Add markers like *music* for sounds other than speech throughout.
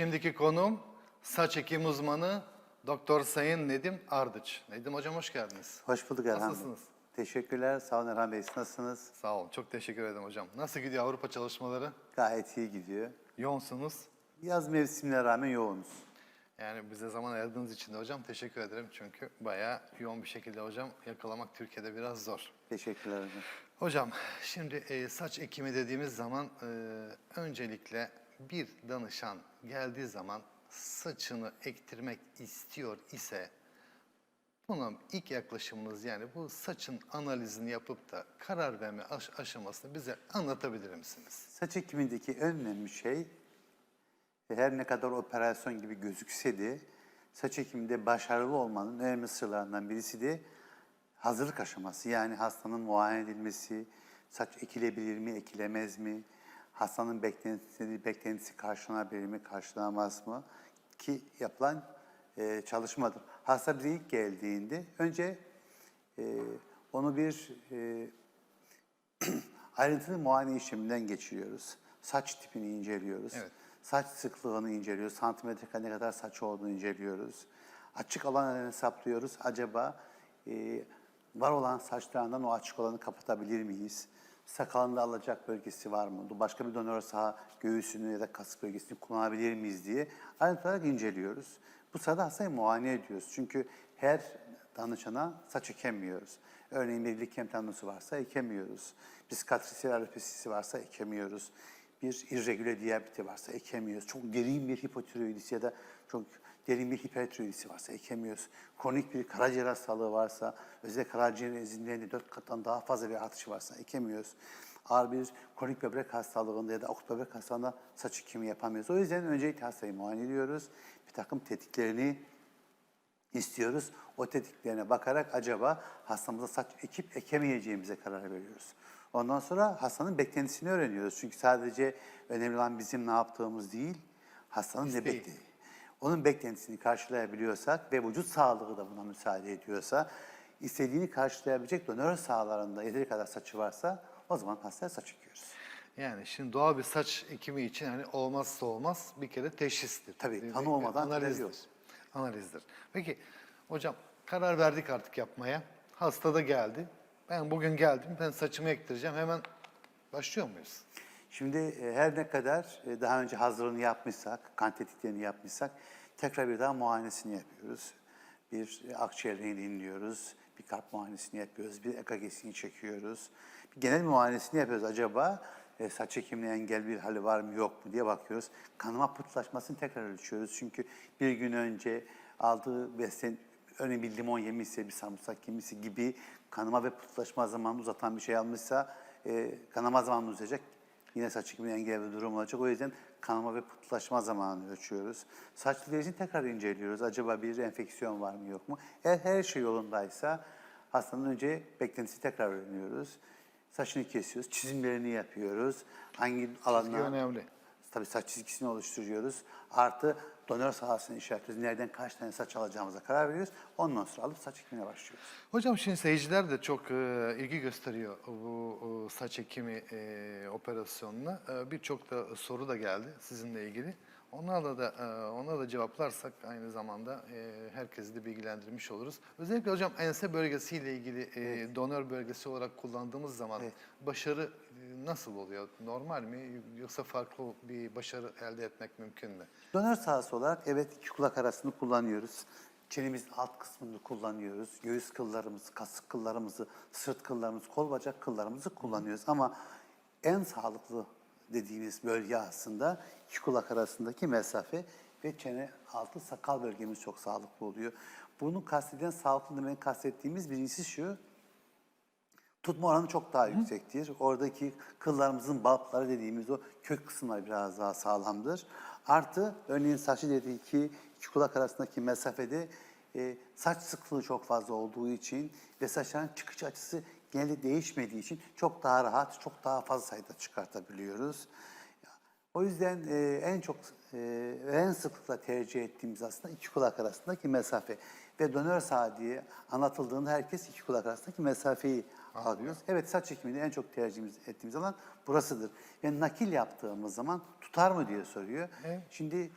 Şimdiki konuğum saç ekim uzmanı Doktor Sayın Nedim Ardıç. Nedim hocam hoş geldiniz. Hoş bulduk Erhan Bey. Nasılsınız? Teşekkürler. Sağ olun Erhan Bey. Siz Nasılsınız? Sağ olun. Çok teşekkür ederim hocam. Nasıl gidiyor Avrupa çalışmaları? Gayet iyi gidiyor. Yoğunsunuz. Yaz mevsimine rağmen yoğunuz. Yani bize zaman ayırdığınız için de hocam teşekkür ederim. Çünkü bayağı yoğun bir şekilde hocam yakalamak Türkiye'de biraz zor. Teşekkürler hocam. Hocam şimdi e, saç ekimi dediğimiz zaman e, öncelikle bir danışan geldiği zaman saçını ektirmek istiyor ise buna ilk yaklaşımınız yani bu saçın analizini yapıp da karar verme aş- aşamasını bize anlatabilir misiniz? Saç ekimindeki en önemli şey her ne kadar operasyon gibi gözükse de saç ekiminde başarılı olmanın önemli sırlarından birisi de hazırlık aşaması. Yani hastanın muayene edilmesi, saç ekilebilir mi, ekilemez mi, hastanın beklentisi, beklentisi karşılanabilir mi, karşılanamaz mı ki yapılan e, çalışmadır. Hasta bize ilk geldiğinde önce e, onu bir e, *clears throat* ayrıntılı muayene işleminden geçiriyoruz. Saç tipini inceliyoruz. Evet. Saç sıklığını inceliyoruz. Santimetre ne kadar saç olduğunu inceliyoruz. Açık alanı hesaplıyoruz. Acaba e, var olan saçlarından o açık alanı kapatabilir miyiz? Sakalında alacak bölgesi var mı? Başka bir donör saha göğsünü ya da kasık bölgesini kullanabilir miyiz diye ayrıntılı olarak inceliyoruz. Bu sırada hastayı muayene ediyoruz. Çünkü her danışana saç ekemiyoruz. Örneğin bir likem tanısı varsa ekemiyoruz. Bir skatrisel alopesisi varsa ekemiyoruz. Bir irregüler diyabeti varsa ekemiyoruz. Çok derin bir hipotiroidisi ya da çok derin bir hipertiroidisi varsa ekemiyoruz. Kronik bir karaciğer hastalığı varsa, özellikle karaciğer enzimlerinde dört kattan daha fazla bir artışı varsa ekemiyoruz. Ağır bir kronik böbrek hastalığında ya da akut böbrek hastalığında saç ekimi yapamıyoruz. O yüzden öncelikle hastayı muayene ediyoruz. Bir takım tetiklerini istiyoruz. O tetiklerine bakarak acaba hastamıza saç ekip ekemeyeceğimize karar veriyoruz. Ondan sonra hastanın beklentisini öğreniyoruz. Çünkü sadece önemli olan bizim ne yaptığımız değil, hastanın ne İsteği. beklediği. Onun beklentisini karşılayabiliyorsak ve vücut sağlığı da buna müsaade ediyorsa, istediğini karşılayabilecek donör sahalarında yeteri kadar saçı varsa o zaman hastaya saç ekiyoruz. Yani şimdi doğal bir saç ekimi için hani olmazsa olmaz bir kere teşhistir. Tabii, tanı olmadan analizdir. Analizdir. Peki hocam karar verdik artık yapmaya. Hasta da geldi. Ben bugün geldim. Ben saçımı ektireceğim. Hemen başlıyor muyuz? Şimdi e, her ne kadar e, daha önce hazırlığını yapmışsak, kan tetkiklerini yapmışsak tekrar bir daha muayenesini yapıyoruz. Bir e, akciğerini dinliyoruz, bir kalp muayenesini yapıyoruz, bir EKG'sini çekiyoruz. Bir genel muayenesini yapıyoruz. Acaba saç ekimine engel bir hali var mı yok mu diye bakıyoruz. Kanama pıhtılaşmasını tekrar ölçüyoruz. Çünkü bir gün önce aldığı besin, örneğin bir limon yemişse, bir sarımsak yemişse gibi kanama ve pıhtılaşma zamanını uzatan bir şey almışsa e, kanama zamanını uzayacak. Yine saç ekimine engel bir durum olacak. O yüzden kanama ve pıhtılaşma zamanını ölçüyoruz. Saç için tekrar inceliyoruz. Acaba bir enfeksiyon var mı yok mu? Eğer her şey yolundaysa hastanın önce beklentisi tekrar öğreniyoruz. Saçını kesiyoruz, çizimlerini yapıyoruz. Hangi Çizgi alanına... önemli. Tabii saç çizgisini oluşturuyoruz. Artı donör sahasını işaretliyoruz. Nereden kaç tane saç alacağımıza karar veriyoruz. Ondan sonra alıp saç ekimine başlıyoruz. Hocam şimdi seyirciler de çok e, ilgi gösteriyor bu e, saç ekimi e, operasyonuna. E, Birçok da soru da geldi sizinle ilgili. Onlarla da e, onlara da cevaplarsak aynı zamanda e, herkesi de bilgilendirmiş oluruz. Özellikle hocam ense bölgesiyle ilgili e, donör bölgesi olarak kullandığımız zaman Evet. başarı nasıl oluyor? Normal mi yoksa farklı bir başarı elde etmek mümkün mü? Donör sahası olarak evet iki kulak arasını kullanıyoruz. Çenemizin alt kısmını kullanıyoruz. Göğüs kıllarımızı, kasık kıllarımızı, sırt kıllarımızı, kol bacak kıllarımızı kullanıyoruz. Ama en sağlıklı dediğimiz bölge aslında iki kulak arasındaki mesafe ve çene altı sakal bölgemiz çok sağlıklı oluyor. Bunu kastedilen sağlıklı demek kastettiğimiz birincisi şu, Tutma oranı çok daha yüksektir. Oradaki kıllarımızın balpları dediğimiz o kök kısımlar biraz daha sağlamdır. Artı örneğin saçı dediği ki iki kulak arasındaki mesafede e, saç sıklığı çok fazla olduğu için ve saçların çıkış açısı genelde değişmediği için çok daha rahat, çok daha fazla sayıda çıkartabiliyoruz. O yüzden e, en çok e, en sıklıkla tercih ettiğimiz aslında iki kulak arasındaki mesafe. Ve donör saha diye anlatıldığında herkes iki kulak arasındaki mesafeyi alıyoruz. Evet saç ekiminde en çok tercihimiz ettiğimiz alan burasıdır. Ve nakil yaptığımız zaman tutar mı diye soruyor. Evet. Şimdi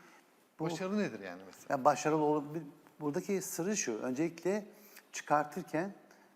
Başarı nedir yani mesela? Yani başarılı ol bir- buradaki sırrı şu. Öncelikle çıkartırken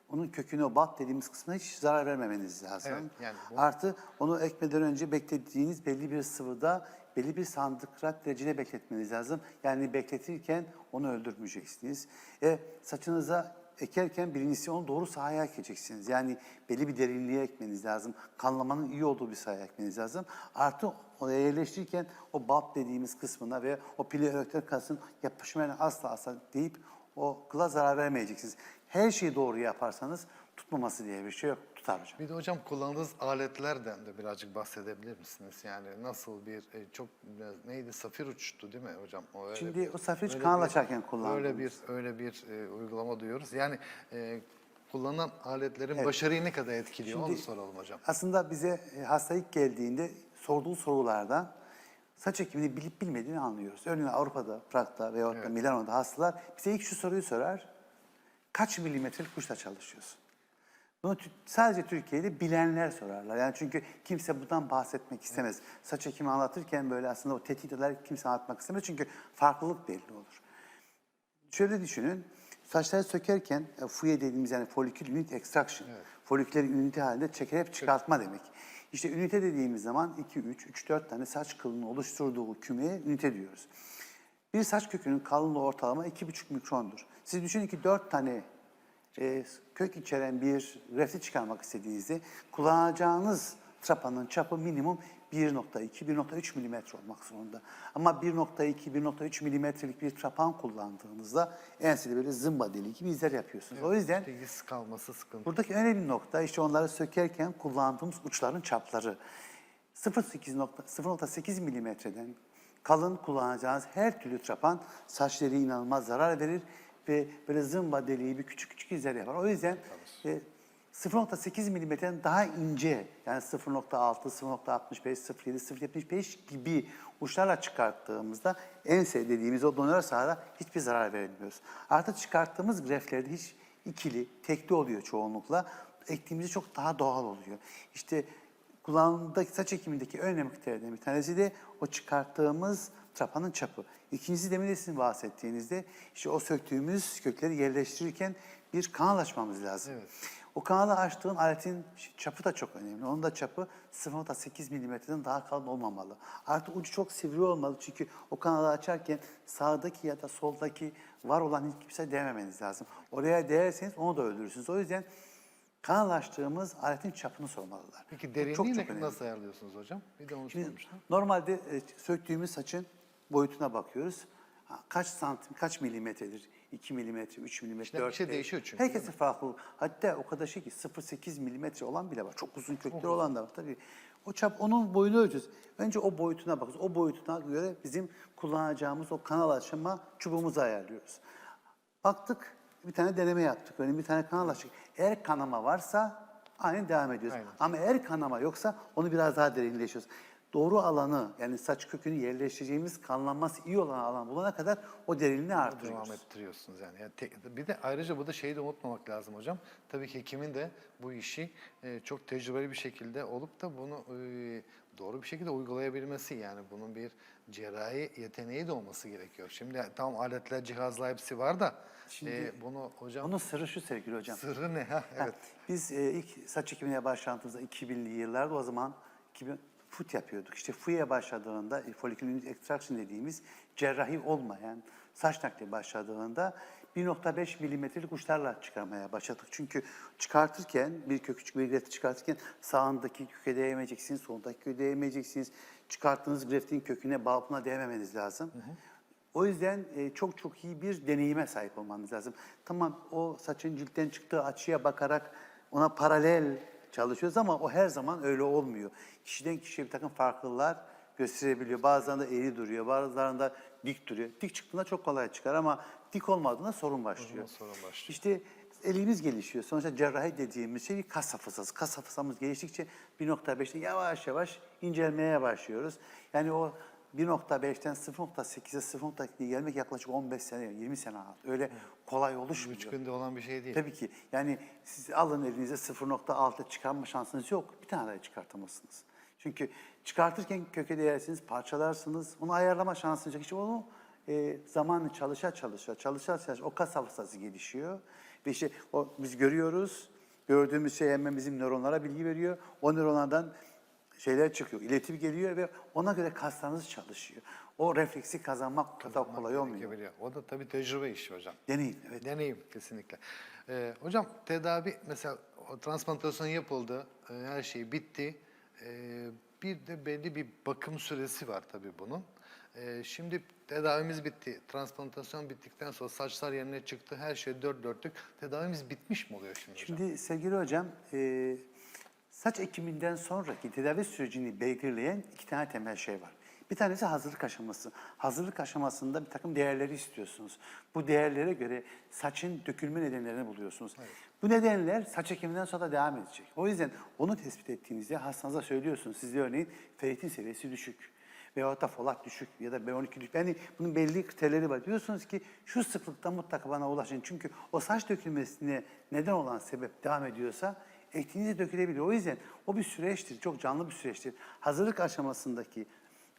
onun köküne o bat dediğimiz kısmına hiç zarar vermemeniz lazım. Evet, yani bu- Artı onu ekmeden önce beklediğiniz belli bir sıvıda belli bir santigrat derecede bekletmeniz lazım. Yani bekletirken onu öldürmeyeceksiniz. E, saçınıza ekerken birincisi onu doğru sahaya ekeceksiniz. Yani belli bir derinliğe ekmeniz lazım. Kanlamanın iyi olduğu bir sahaya ekmeniz lazım. Artı oraya yerleştirirken o bat dediğimiz kısmına ve o pleorektal kasın yapışmayla asla asla deyip o kıla zarar vermeyeceksiniz. Her şeyi doğru yaparsanız tutmaması diye bir şey yok. Tutar hocam. Bir de hocam kullandığınız aletlerden de birazcık bahsedebilir misiniz? Yani nasıl bir e, çok neydi safir uçtu değil mi hocam? O öyle Şimdi bir- o safir öyle kanal açarken kullandığımız. Öyle bir öyle bir e, uygulama duyuyoruz. Yani e, kullanılan aletlerin başarıyı ne kadar etkiliyor onu Şimdi- soralım hocam. Aslında bize e, hasta ilk geldiğinde sorduğu sorulardan saç ekimini bilip bilmediğini anlıyoruz. Örneğin Avrupa'da, Prag'da veya da Milano'da hastalar bize ilk şu soruyu sorar. Kaç milimetrelik kuşla çalışıyorsun? Bunu sadece Türkiye'de bilenler sorarlar. Yani çünkü kimse bundan bahsetmek istemez. Saç ekimi anlatırken böyle aslında o tetkikler kimse anlatmak istemez. Çünkü farklılık belli olur. Şöyle düşünün. Saçları sökerken e, FUE dediğimiz yani follicle unit extraction. Folikülleri ünite halinde çekerek çıkartma demek. İşte ünite dediğimiz zaman 2, 3, 3, 4 tane saç kılının oluşturduğu kümeye ünite diyoruz. Bir saç kökünün kalınlığı ortalama 2,5 mikrondur. Siz düşünün ki 4 tane e, kök içeren bir refli çıkarmak istediğinizde kullanacağınız trapanın çapı minimum 1.2-1.3 milimetre olmak zorunda. Ama 1.2-1.3 milimetrelik bir trapan kullandığınızda ensede böyle zımba deliği gibi izler yapıyorsunuz. O yüzden Bilgisiz kalması sıkıntı. Buradaki önemli nokta işte onları sökerken kullandığımız uçların çapları. 0.8 nokta- 0.8 milimetreden kalın kullanacağınız her türlü trapan saçları inanılmaz zarar verir ve böyle zımba deliği bir küçük küçük izler yapar. O yüzden e, 0.8 milimetreden daha ince yani 0.6, 0.65, 0.7, 0.75 gibi uçlarla çıkarttığımızda ense dediğimiz o donör sahada hiçbir zarar vermiyoruz. Artık çıkarttığımız greflerde hiç ikili, tekli oluyor çoğunlukla. Ektiğimizde çok daha doğal oluyor. İşte kullanımdaki saç ekimindeki önemli kriterlerden bir tanesi de o çıkarttığımız trapanın çapı. İkincisi demin de sizin bahsettiğinizde işte o söktüğümüz kökleri yerleştirirken bir kanal açmamız lazım. O kanalı açtığın aletin çapı da çok önemli. Onun da çapı 0.8 milimetreden daha kalın olmamalı. Artık ucu çok sivri olmalı çünkü o kanalı açarken sağdaki ya da soldaki var olan hiç kimse değmemeniz lazım. Oraya değerseniz onu da öldürürsünüz. O yüzden kanal açtığımız aletin çapını sormalılar. Peki derinliği çok çok ne- önemli. nasıl ayarlıyorsunuz hocam? Bir de onu Şimdi sormuştum. normalde e, söktüğümüz saçın boyutuna bakıyoruz. Kaç santim, kaç milimetredir? 2 milimetre, 3 milimetre, İşte bir 4 şey değişiyor çünkü, Herkesin farklı. Hatta o kadar şey ki 0.8 milimetre olan bile var. Çok uzun kökleri olan da var tabii. O çap onun boyunu ölçüyoruz. Önce o boyutuna bakıyoruz. O boyutuna göre bizim kullanacağımız o kanal açma çubuğumuzu ayarlıyoruz. Baktık bir tane deneme yaptık. Öyle bir tane kanal açtık. Eğer kanama varsa aynı devam ediyoruz. Aynen. Ama eğer kanama yoksa onu biraz daha derinleşiyoruz. Doğru alanı yani saç kökünü yerleştireceğimiz kanlanması iyi olan alan bulana kadar o derinliği artırıyoruz. devam ettiriyorsunuz yani. yani tek- bir de ayrıca burada şeyi de unutmamak lazım hocam. Tabii ki hekimin de bu işi e, çok tecrübeli bir şekilde olup da bunu e, doğru bir şekilde uygulayabilmesi yani bunun bir cerrahi yeteneği de olması gerekiyor. Şimdi tamam aletler, cihazlar hepsi var da e, bunu hocam Onun sırrı şu sevgili hocam. sırrı ne? Ha, evet. Biz e, ilk saç ekimine başladığımızda 2000'li yıllarda o zaman 2000 fut yapıyorduk. İşte FUE'ye başladığında e, unit extraction dediğimiz cerrahi olmayan saç nakli başladığında 1.5 milimetrelik uçlarla çıkarmaya başladık. Çünkü çıkartırken bir kök küçük bir grefti çıkartırken sağındaki köke değmeyeceksiniz, solundaki köke değmeyeceksiniz. Çıkarttığınız greftin köküne, balkona değmemeniz lazım. O yüzden e, çok çok iyi bir deneyime sahip olmanız lazım. Tamam o saçın ciltten çıktığı açıya bakarak ona paralel çalışıyoruz ama o her zaman öyle olmuyor. Kişiden kişiye bir takım farklılıklar gösterebiliyor. Bazılarında eğri duruyor, bazılarında dik duruyor. Dik çıktığında çok kolay çıkar ama dik olmadığında sorun başlıyor. sorun başlıyor. İşte elimiz gelişiyor. Sonuçta cerrahi dediğimiz şey bir kas hafızası. Kas hafızamız geliştikçe 1.5'te yavaş yavaş incelmeye başlıyoruz. Yani o 1.5'ten 0.8'e 0.2'ye gelmek yaklaşık 15 sene, 20 sene aldı. Öyle kolay oluşmuyor. Üç günde olan bir şey değil. Tabii ki. Yani siz alın elinize 0.6 çıkarma şansınız yok. Bir tane daha çıkartamazsınız. Çünkü çıkartırken köke değersiniz, parçalarsınız. Onu ayarlama şansınız yok. İşte onu e, zamanla çalışa çalışa, çalışa çalışa o kas hafızası gelişiyor. Ve işte o, biz görüyoruz, gördüğümüz şey hemen bizim nöronlara bilgi veriyor. O nöronlardan şeyler çıkıyor, iletim geliyor ve ona göre kaslarınız çalışıyor. O refleksi kazanmak kadar kolay olmuyor. O da tabii tecrübe işi hocam. Deneyim, evet. Deneyim kesinlikle. Ee, hocam tedavi mesela o transplantasyon yapıldı, e, her şey bitti. Ee, bir de belli bir bakım süresi var tabii bunun. Ee, şimdi tedavimiz bitti. Transplantasyon bittikten sonra saçlar yerine çıktı. Her şey dört dörtlük. Tedavimiz bitmiş mi oluyor şimdi hocam? Şimdi sevgili hocam, e, saç ekiminden sonraki tedavi sürecini belirleyen iki tane temel şey var. Bir tanesi hazırlık aşaması. Hazırlık aşamasında bir takım değerleri istiyorsunuz. Bu değerlere göre saçın dökülme nedenlerini buluyorsunuz. Bu nedenler saç ekiminden sonra da devam edecek. O yüzden onu tespit ettiğinizde hastanıza söylüyorsunuz. Sizde örneğin ferritin seviyesi düşük veyahut da folat düşük ya da B12 düşük. Yani bunun belli kriterleri var. Diyorsunuz ki şu sıklıkta mutlaka bana ulaşın. Çünkü o saç dökülmesine neden olan sebep devam ediyorsa ektiğinizde dökülebilir. O yüzden o bir süreçtir. Çok canlı bir süreçtir. Hazırlık aşamasındaki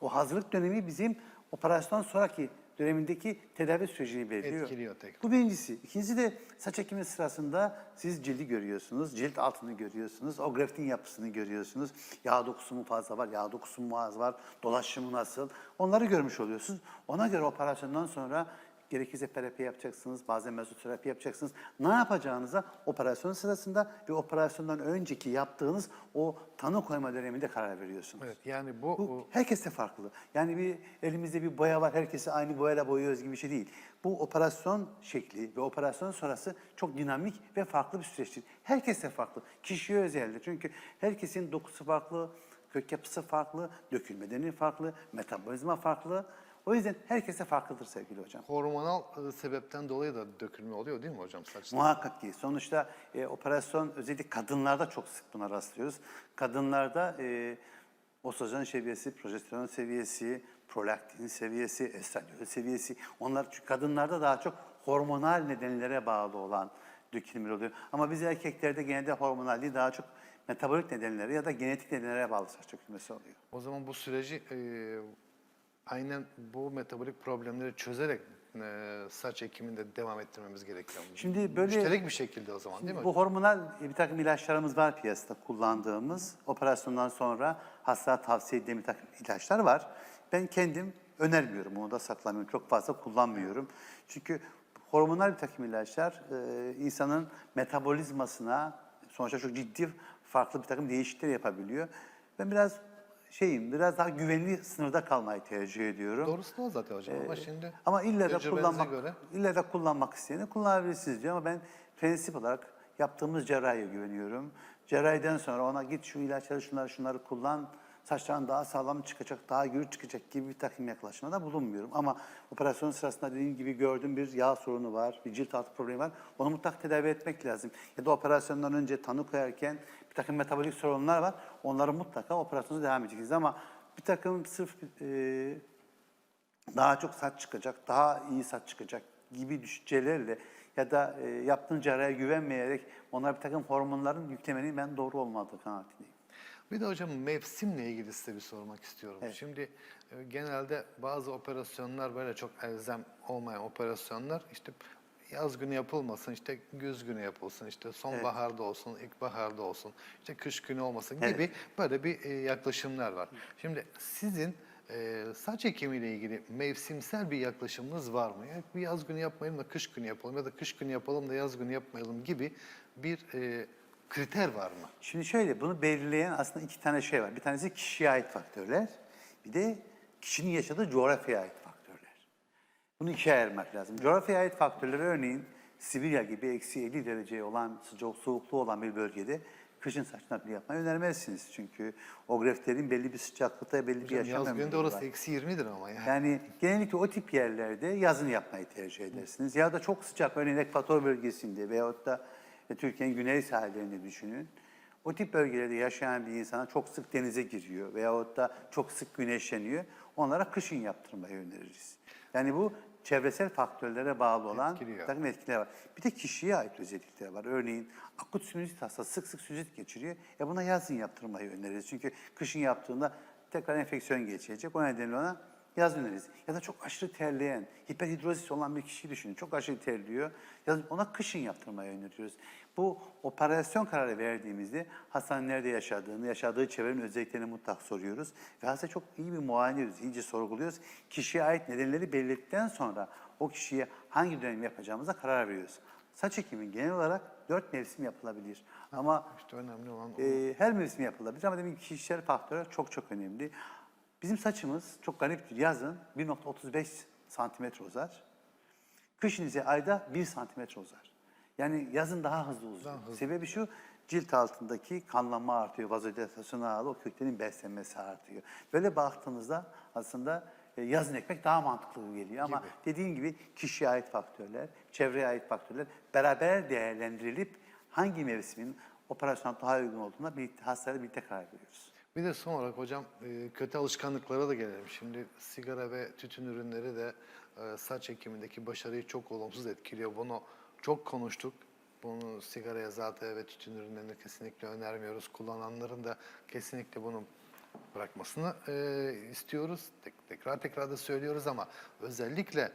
o hazırlık dönemi bizim operasyon sonraki dönemindeki tedavi sürecini belirliyor. Etkiliyor tekrar. Bu birincisi. İkincisi de saç ekimi sırasında siz cildi görüyorsunuz, cilt altını görüyorsunuz, o graftin yapısını görüyorsunuz. Yağ dokusu mu fazla var, yağ dokusu mu az var, dolaşımı nasıl? Onları görmüş oluyorsunuz. Ona göre operasyondan sonra gerekirse terapi yapacaksınız, bazen mezoterapi yapacaksınız. Ne yapacağınıza operasyon sırasında ve operasyondan önceki yaptığınız o tanı koyma döneminde karar veriyorsunuz. Evet yani bu, Bu herkeste farklı. Yani bir elimizde bir boya var, herkesi aynı boyayla boyuyoruz gibi bir şey değil. Bu operasyon şekli ve operasyon sonrası çok dinamik ve farklı bir süreçtir. Herkeste farklı. Kişiye özeldir. Çünkü herkesin dokusu farklı, kök yapısı farklı, dökülme nedeni farklı, metabolizma farklı. O yüzden herkese farklıdır sevgili hocam. hormonal e, sebepten dolayı da dökülme oluyor değil mi hocam saçta? Muhakkak ki. Sonuçta e, operasyon özellikle kadınlarda çok sık buna rastlıyoruz. Kadınlarda e, ostrojen seviyesi, progesteron seviyesi, prolaktin seviyesi, estradiol seviyesi onlar çünkü kadınlarda daha çok hormonal nedenlere bağlı olan dökülmeler oluyor. Ama biz erkeklerde genelde hormonal değil daha çok metabolik nedenlere ya da genetik nedenlere bağlı saç dökülmesi oluyor. O zaman bu süreci e, aynen bu metabolik problemleri çözerek e, saç ekiminde devam ettirmemiz gerekiyor. Şimdi böyle- Müşterek bir şekilde o zaman değil mi? Bu hormonal bir takım ilaçlarımız var piyasada kullandığımız. Operasyondan sonra hasta tavsiye ettiğim bir takım ilaçlar var. Ben kendim önermiyorum, onu da saklamıyorum. Çok fazla kullanmıyorum. Çünkü hormonal bir takım ilaçlar e, insanın metabolizmasına sonuçta çok ciddi farklı bir takım değişiklikler yapabiliyor. Ben biraz şeyim, biraz daha güvenli sınırda kalmayı tercih ediyorum. Doğrusu da o zaten hocam ama şimdi Ama illa da tecrübenize kullanmak, göre illa da kullanmak isteyeni kullanabilirsiniz diyor ama ben prensip olarak yaptığımız cerrahiye güveniyorum. Cerrahiden sonra ona git şu ilaçları şunları şunları kullan, saçların daha sağlam çıkacak, daha gür çıkacak gibi bir takım yaklaşımda bulunmuyorum. Ama operasyon sırasında dediğim gibi gördüğüm bir yağ sorunu var, bir cilt altı problemi var. Onu mutlaka tedavi etmek lazım. Ya da operasyondan önce tanı koyarken bir takım metabolik sorunlar var. Onları mutlaka operasyona devam edeceksiniz. Ama bir takım sırf e, daha çok saç çıkacak, daha iyi saç çıkacak gibi düşüncelerle ya da e, yaptığın cerrahiye güvenmeyerek onlara bir takım hormonların yüklemenin ben doğru olmadığı kanaatindeyim. Bir de hocam mevsimle ilgili size bir sormak istiyorum. Şimdi e, genelde bazı operasyonlar böyle çok elzem olmayan operasyonlar işte yaz günü yapılmasın, işte güz günü yapılsın, işte sonbaharda olsun, ilkbaharda olsun, işte kış günü olmasın gibi böyle bir e, yaklaşımlar var. Şimdi sizin e, saç ekimiyle ilgili mevsimsel bir yaklaşımınız var mı? Yani bir yaz günü yapmayalım da kış günü yapalım ya da kış günü yapalım da yaz günü yapmayalım gibi bir e, kriter var mı? Şimdi şöyle bunu belirleyen aslında iki tane şey var. Bir tanesi kişiye ait faktörler, bir de kişinin yaşadığı coğrafyaya ait faktörler. Bunu ikiye ayırmak lazım. Coğrafyaya ait faktörleri örneğin Sibirya gibi eksi 50 derece olan, sıcak soğukluğu olan bir bölgede kışın saç nakli yapmayı önermezsiniz. Çünkü o greflerin belli bir sıcaklıkta belli bir Hocam yaşam yaz ömrü orası eksi 20'dir ama yani. Yani genellikle o tip yerlerde yazın yapmayı tercih edersiniz. Ya da çok sıcak örneğin ekvator bölgesinde veyahut da e, Türkiye'nin güney sahillerini düşünün. O tip bölgelerde yaşayan bir insana çok sık denize giriyor veyahut da çok sık güneşleniyor. Onlara kışın yaptırmayı öneririz. Yani bu çevresel faktörlere bağlı olan Etkiliyor. bir takım etkiler var. Bir de kişiye ait özellikler var. Örneğin akut sinüzit hastası sık sık sinüzit geçiriyor. E buna yazın yaptırmayı öneririz. Çünkü kışın yaptığında tekrar enfeksiyon geçecek. O nedenle ona yaz öneririz. Ya da çok aşırı terleyen, hiperhidrozis olan bir kişiyi düşünün. Çok aşırı terliyor. Yaz, ona kışın yaptırmayı öneriyoruz. Bu operasyon kararı verdiğimizde hastanın nerede yaşadığını, yaşadığı çevrenin özelliklerini mutlak soruyoruz. Ve hasta çok iyi bir muayene ediyoruz, iyice sorguluyoruz. Kişiye ait nedenleri belirledikten sonra o kişiye hangi dönem yapacağımıza karar veriyoruz. Saç ekimi genel olarak dört mevsim yapılabilir. Ama İşte önemli olan o. e, her mevsim yapılabilir ama demin ki kişisel faktörler çok çok önemli. Bizim saçımız çok gariptir. Yazın 1.35 santimetre uzar. Kışın ise ayda 1 santimetre uzar. Yani yazın daha hızlı uzuyor. Sebebi şu, cilt altındaki kanlanma artıyor, vazodilatasyon ağırlığı, o köklerin beslenmesi artıyor. Böyle baktığınızda aslında e, yazın ekmek daha mantıklı geliyor. Ama dediğim gibi kişiye ait faktörler, çevreye ait faktörler beraber değerlendirilip hangi mevsimin operasyona daha uygun olduğuna birlikte, hastayla birlikte karar veriyoruz. Bir de son olarak hocam e, kötü alışkanlıklara da gelelim. Şimdi sigara ve tütün ürünleri de e, saç ekimindeki başarıyı çok olumsuz etkiliyor. Bunu çok konuştuk. Bunu sigaraya zaten ve tütün ürünlerini kesinlikle önermiyoruz. Kullananların da kesinlikle bunu bırakmasını e, istiyoruz. Tek- tekrar tekrar da söylüyoruz ama özellikle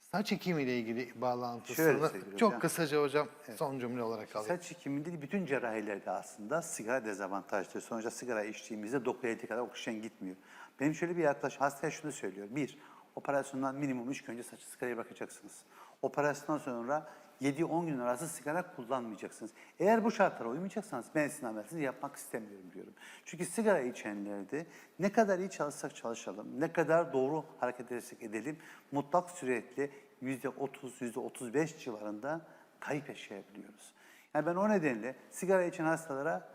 saç ekimiyle ilgili bağlantısını çok hocam. kısaca hocam son cümle olarak alayım. Saç ekiminde bütün cerrahilerde aslında sigara dezavantajlı. Sonuçta sigara içtiğimizde dokuya kadar oksijen gitmiyor. Benim şöyle bir yaklaşım, hastaya şunu söylüyor. Bir, operasyondan minimum üç gün önce saçı sigarayı bırakacaksınız. Operasyondan sonra 7-10 gün arası sigara kullanmayacaksınız. Eğer bu şartlara uymayacaksanız ben sizin ameliyatınızı yapmak istemiyorum diyorum. Çünkü sigara içenlerde ne kadar iyi çalışsak çalışalım, ne kadar doğru hareket edersek edelim mutlak süretle %30, %35 civarında kayıp yaşayabiliyoruz. Yani ben o nedenle sigara içen hastalara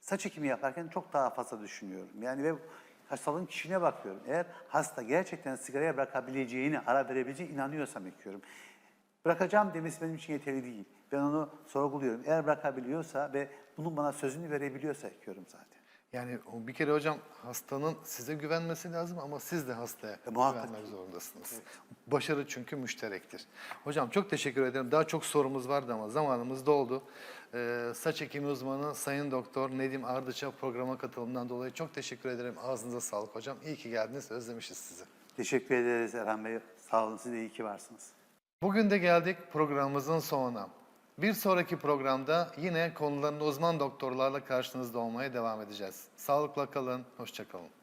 saç ekimi yaparken çok daha fazla düşünüyorum. Yani ve hastalığın kişine bakıyorum. Eğer hasta gerçekten sigaraya bırakabileceğini, ara verebileceğine inanıyorsam ekiyorum. Bırakacağım demesi benim için yeterli değil. Ben onu sorguluyorum. Eğer bırakabiliyorsa ve bunun bana sözünü verebiliyorsa ekiyorum zaten. Yani bir kere hocam hastanın size güvenmesi lazım ama siz de hastaya E, güvenmek ki. zorundasınız. Başarı çünkü müşterektir. Hocam çok teşekkür ederim. Daha çok sorumuz vardı ama zamanımız doldu. Ee, saç ekimi uzmanı Sayın Doktor Nedim Ardıç'a programa katılımından dolayı çok teşekkür ederim. Ağzınıza sağlık hocam. İyi ki geldiniz. Özlemişiz sizi. Teşekkür ederiz Erhan Bey. Sağ olun. Siz de iyi ki varsınız. Bugün de geldik programımızın sonuna. Bir sonraki programda yine konularında uzman doktorlarla karşınızda olmaya devam edeceğiz. Sağlıkla kalın, hoşça kalın.